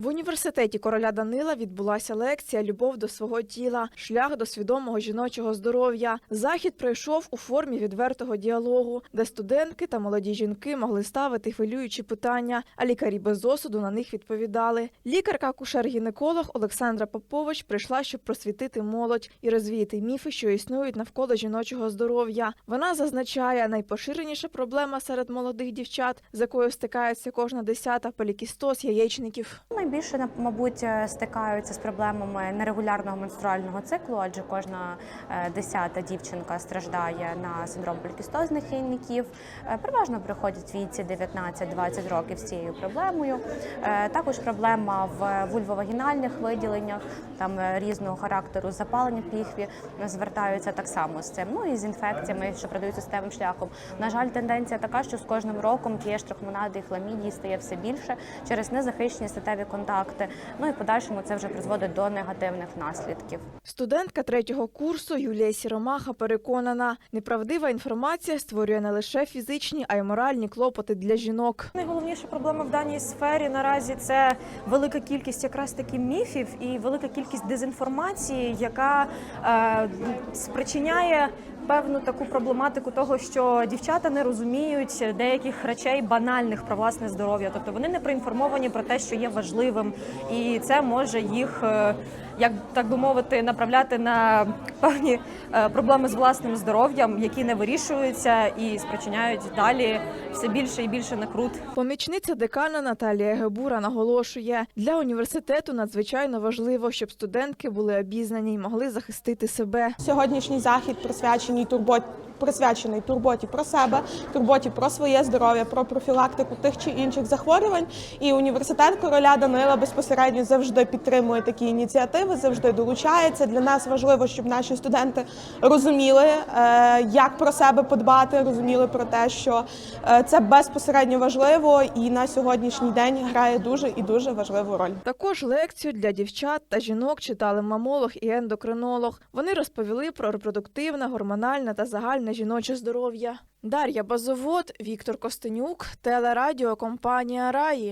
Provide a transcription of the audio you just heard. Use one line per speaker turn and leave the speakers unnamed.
В університеті короля Данила відбулася лекція Любов до свого тіла, шлях до свідомого жіночого здоров'я. Захід пройшов у формі відвертого діалогу, де студентки та молоді жінки могли ставити хвилюючі питання, а лікарі без осуду на них відповідали. Лікарка акушер-гінеколог Олександра Попович прийшла, щоб просвітити молодь і розвіяти міфи, що існують навколо жіночого здоров'я. Вона зазначає, найпоширеніша проблема серед молодих дівчат, з якою стикається кожна десята полікістоз яєчників.
Найбільше на- мабуть е, стикаються з проблемами нерегулярного менструального циклу, адже кожна е, десята дівчинка страждає на синдром полікістозних яйників. Е, Переважно приходять віці 19-20 років з цією проблемою. Також проблема в вульвовагінальних виділеннях, там різного характеру запалення піхві звертаються так само з цим. Ну і з інфекціями, що передаються статевим шляхом. На жаль, тенденція така, що з кожним роком тієї ж і хламідії стає все більше через незахищені статеві контакти. Ну і в подальшому це вже призводить до негативних наслідків.
Студентка третього курсу Юлія Сіромаха переконана, неправдива інформація створює не лише фізичні, а й моральні клопоти для жінок.
Найголовніша проблема в даній сфері наразі це велика кількість якраз таки міфів і велика кількість дезінформації, яка е, спричиняє певну таку проблематику того, що дівчата не розуміють деяких речей банальних про власне здоров'я. Тобто вони не проінформовані про те, що є важливим, і це може їх. е, як так би мовити, направляти на певні е, проблеми з власним здоров'ям, які не вирішуються і спричиняють далі все більше і більше накрут
Помічниця декана Наталія Гебура наголошує, для університету надзвичайно важливо, щоб студентки були обізнані й могли захистити себе.
Сьогоднішній захід присвячений турботі. Присвячений турботі про себе, турботі про своє здоров'я, про профілактику тих чи інших захворювань. І університет короля Данила безпосередньо завжди підтримує такі ініціативи, завжди долучається. Для нас важливо, щоб наші студенти розуміли, е, як про себе подбати, розуміли про те, що е, це безпосередньо важливо, і на сьогоднішній день грає дуже і дуже важливу роль.
Також лекцію для дівчат та жінок читали мамолог і ендокринолог. Вони розповіли про репродуктивне, гормональне та загальне жіноче здоров'я. Дар'я Базовод, Віктор Костенюк, телерадіокомпанія Раї.